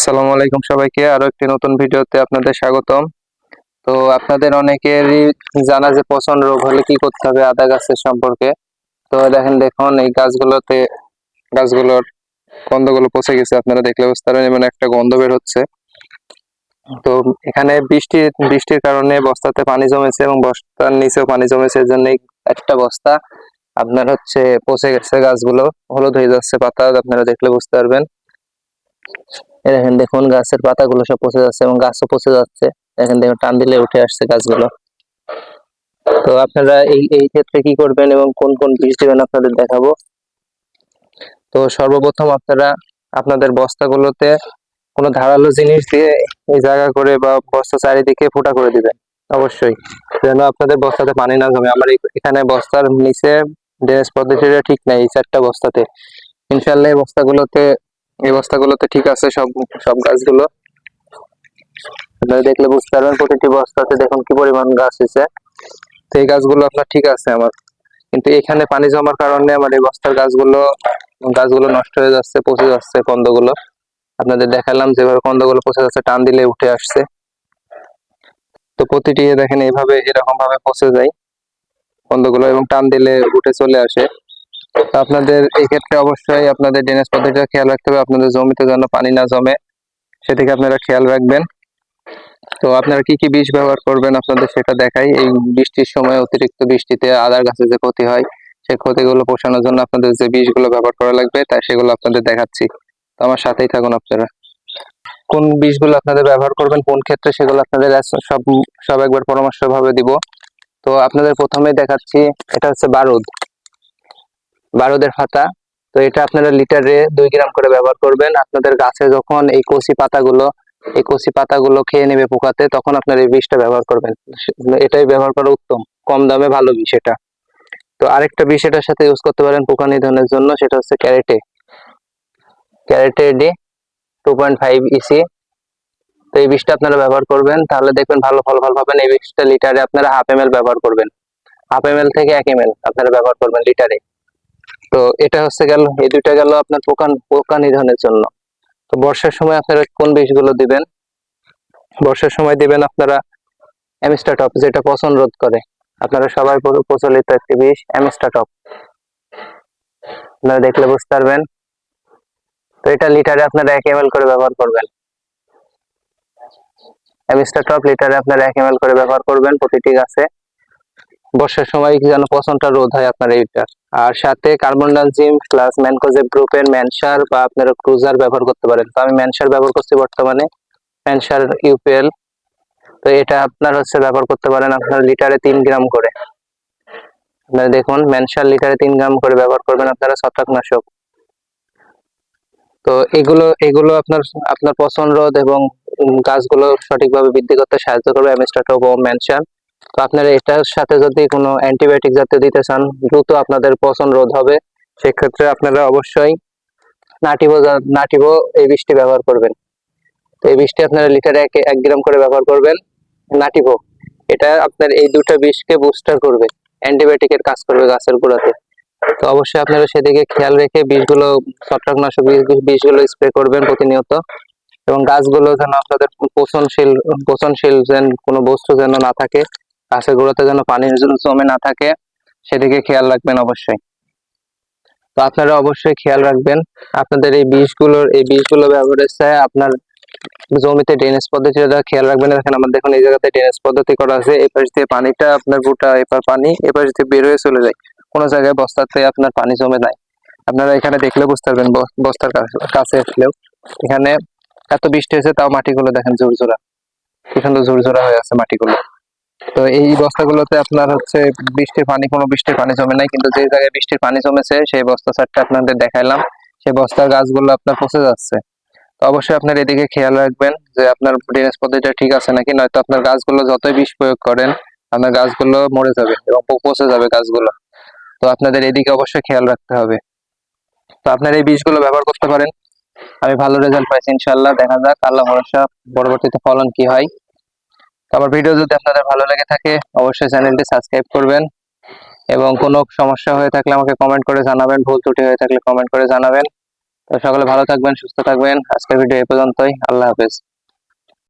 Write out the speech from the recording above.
আসসালামু আলাইকুম সবাইকে। আরও একটি নতুন ভিডিওতে আপনাদের স্বাগতম। তো আপনাদের অনেকেরই জানা যে পছন্দ রোগ হলে কি করতে হবে, আদা গাছের সম্পর্কে। তো দেখেন, দেখুন, এই গাছগুলোতে, গাছগুলোর গন্ধগুলো পচে গেছে। আপনারা দেখলে বুঝতে পারেন এমন একটা গন্ধ বের হচ্ছে। তো এখানে বৃষ্টি, বৃষ্টির কারণে বস্তাতে পানি জমেছে এবং বস্তার নিচেও পানি জমেছে। এর জন্য একটা বস্তা আপনার হচ্ছে পচে গেছে। গাছগুলো হলুদ হয়ে যাচ্ছে, পাতা আপনারা দেখলে বুঝতে পারবেন। দেখেন দেখুন গাছের পাতাগুলো সব পচে যাচ্ছে এবং গাছও পচে যাচ্ছে। দেখেন দেখুন, টান দিলে উঠে আসছে গাছগুলো। তো আপনারা এই এই ক্ষেত্রে কি করবেন এবং কোন কোন বীজ দিবেন আপনাদের দেখাবো। তো সর্বপ্রথম আপনারা আপনাদের বস্তাগুলোতে কোনো ধারালো জিনিস দিয়ে এই জায়গা করে বা বস্তা চারিদিকে ফোটা করে দিবেন, অবশ্যই। যেন আপনাদের বস্তাতে পানি না জমে। আমার এখানে বস্তার নিচে ড্রেনেজ পদ্ধতিটা ঠিক নাই এই চারটা বস্তাতে। ইনশাল্লাহ এই বস্তাগুলোতে এই বস্তাগুলোতে ঠিক আছে সব সব গাছগুলো। আপনারা দেখলে বুঝতে পারবেন প্রতিটি বস্তাতে দেখুন কি পরিমাণ গাছ হয়েছে। তো এই গাছগুলো আপনার ঠিক আছে আমার। কিন্তু এখানে পানি জমার কারণে আমার এই বস্তার গাছগুলো গাছগুলো নষ্ট হয়ে যাচ্ছে, পচে যাচ্ছে কন্দগুলো। আপনাদের দেখালাম যেভাবে কন্দগুলো পচে যাচ্ছে, টান দিলে উঠে আসছে। তো প্রতিটি, দেখেন এইভাবে এরকম ভাবে পচে যায় কন্দগুলো এবং টান দিলে উঠে চলে আসে। আপনাদের এই ক্ষেত্রে অবশ্যই আপনাদের ড্রেনেজ পদ্ধতিটা খেয়াল রাখতে হবে। আপনাদের জমিতে যেন পানি না জমে, সেদিকে আপনারা খেয়াল রাখবেন। তো আপনারা কি কি বীজ ব্যবহার করবেন আপনাদের সেটা দেখাই। এই বৃষ্টির সময় অতিরিক্ত বৃষ্টিতে আদার গাছে যে ক্ষতি হয়, সেই ক্ষতিগুলো পোষানোর জন্য আপনাদের যে বীজগুলো ব্যবহার করা লাগবে, তাই সেগুলো আপনাদের দেখাচ্ছি। তো আমার সাথেই থাকুন আপনারা। কোন বীজগুলো আপনাদের ব্যবহার করবেন, কোন ক্ষেত্রে সেগুলো আপনাদের সব সব একবার পরামর্শ ভাবে দিব। তো আপনাদের প্রথমেই দেখাচ্ছি, এটা হচ্ছে বারুদ। বারুদের ফাতা তো এটা আপনারা লিটারে দুই গ্রাম করে ব্যবহার করবেন। আপনাদের গাছে যখন এই কচি পাতাগুলো, এই কচি পাতাগুলো খেয়ে নেবে পোকাতে, তখন আপনার এই বিষটা ব্যবহার করবেন। এটাই ব্যবহার করা উত্তম। কম দামে ভালো বিষ এটা। তো আরেকটা বিষ এটার সাথে ইউজ করতে পারেন পোকা নিধনের জন্য, সেটা হচ্ছে ক্যারেটে। ক্যারেটে D two point five EC তো এই বিষটা আপনারা ব্যবহার করবেন, তাহলে দেখবেন ভালো ফলাফল পাবেন। এই বিষটা লিটারে আপনারা হাফ এম ব্যবহার করবেন। হাফ এম থেকে এক এম আপনারা ব্যবহার করবেন লিটারে তো এটা হচ্ছে গেল, এই দুইটা গেল আপনার পোকা পোকা নিধনের জন্য। তো বর্ষার সময় আপনারা কোন বিষগুলো দিবেন? বর্ষার সময় দিবেন আপনারা অ্যামিস্টাটপ যেটা পচন রোধ করে। আপনারা সবাই প্র- প্রচলিত একটি বিষ অ্যামিস্টাটপ আপনারা দেখলে বুঝতে পারবেন। তো এটা লিটারে আপনারা এক এমএল করে ব্যবহার করবেন। অ্যামিস্টাটপ লিটারে আপনারা এক এমএল করে ব্যবহার করবেন প্রতিটি গাছে। বর্ষার সময় যেন পচনটা রোধ হয় আপনার এইটার আর সাথে কার্বন ডাইজিম প্লাস ম্যানকোজেব গ্রুপের ম্যানসার বা আপনারা ক্রুজার ব্যবহার করতে পারেন। তো আমি ম্যানসার ব্যবহার করছি বর্তমানে ম্যানসার ইউপিএল তো এটা আপনার হচ্ছে ব্যবহার করতে পারেন আপনার লিটারে তিন গ্রাম করে। আপনারা দেখুন ম্যানসার লিটারে তিন গ্রাম করে ব্যবহার করবেন আপনারা ছত্রাকনাশক। তো এগুলো এগুলো আপনার আপনার পচন রোধ এবং গাছগুলো সঠিকভাবে বৃদ্ধি করতে সাহায্য করবে অ্যামিস্টাটপ ও ম্যানসান তো আপনারা এটার সাথে যদি কোনো অ্যান্টিবায়োটিক জাতীয় দিতে চান, দ্রুত আপনাদের পচন রোধ হবে। সেক্ষেত্রে আপনারা অবশ্যই নাটিভো জা- নাটিভো এই বিষটি ব্যবহার করবেন। তো এই বীজটি আপনারা লিটারে এক এক গ্রাম করে ব্যবহার করবেন। নাটিভো এটা আপনার এই দুটো বিষকে বুস্টার করবে। অ্যান্টিবায়োটিকের কাজ করবে গাছের গোড়াতে। তো অবশ্যই আপনারা সেদিকে খেয়াল রেখে বীজগুলো, ছত্রাকনাশক বীজ, বীজগুলো স্প্রে করবেন প্রতিনিয়ত। এবং গাছগুলো যেন আপনাদের পচনশীল পচনশীল যেন কোনো বস্তু যেন না থাকে গাছের গোড়াতে যেন পানি যেন জমে না থাকে, সেদিকে খেয়াল রাখবেন অবশ্যই। তো আপনারা অবশ্যই খেয়াল রাখবেন, আপনাদের এই বীজগুলোর এই বীজগুলো ব্যবহারের চাই আপনার জমিতে ড্রেনেজ পদ্ধতিটা খেয়াল রাখবেন। দেখেন আমার দেখুন, এই জায়গাতে ড্রেনেজ পদ্ধতি করা আছে। এই পাশ দিয়ে পানিটা আপনার গোটা এপার পানি এপাশ দিয়ে বের হয়ে চলে যায়। কোনো জায়গায় বস্তাতে আপনার পানি জমে নাই। আপনারা এখানে দেখলে বুঝতে পারবেন বস্তার কাছে- আসলেও। এখানে এত বৃষ্টি হয়েছে, তাও মাটিগুলো দেখেন ঝুরঝুরা। কি সুন্দর ঝুরঝুরা হয়ে আছে মাটিগুলো। তো এই বস্তাগুলোতে আপনার হচ্ছে বৃষ্টির পানি, কোনো বৃষ্টির পানি জমে নাই, কিন্তু যে জায়গায় বৃষ্টির পানি জমেছে, সেই বস্তা চারটা আপনাদের দেখাইলাম। সেই বস্তার গাছগুলো আপনার পচে যাচ্ছে। তো অবশ্যই আপনার এদিকে খেয়াল রাখবেন যে আপনার ড্রেনেজ পদ্ধতিটা ঠিক আছে নাকি, নয়তো আপনার গাছগুলো যতই বিষ প্রয়োগ করেন, আপনার গাছগুলো মরে যাবে এবং পচে যাবে গাছগুলো। তো আপনাদের এদিকে অবশ্যই খেয়াল রাখতে হবে। তো আপনার এই বীজগুলো ব্যবহার করতে পারেন। আমি ভালো রেজাল্ট পাইছি ইনশাল্লাহ দেখা যাক, আল্লাহ ভরসা। পরবর্তীতে ফলন কি হয়। আমার ভিডিও যদি আপনাদের ভালো লেগে থাকে, অবশ্যই চ্যানেলটি সাবস্ক্রাইব করবেন। এবং কোনো সমস্যা হয়ে থাকলে আমাকে কমেন্ট করে জানাবেন, ভুল ত্রুটি হয়ে থাকলে কমেন্ট করে জানাবেন। তো সকলে ভালো থাকবেন, সুস্থ থাকবেন। আজকের ভিডিও এ পর্যন্তই। আল্লাহ হাফেজ।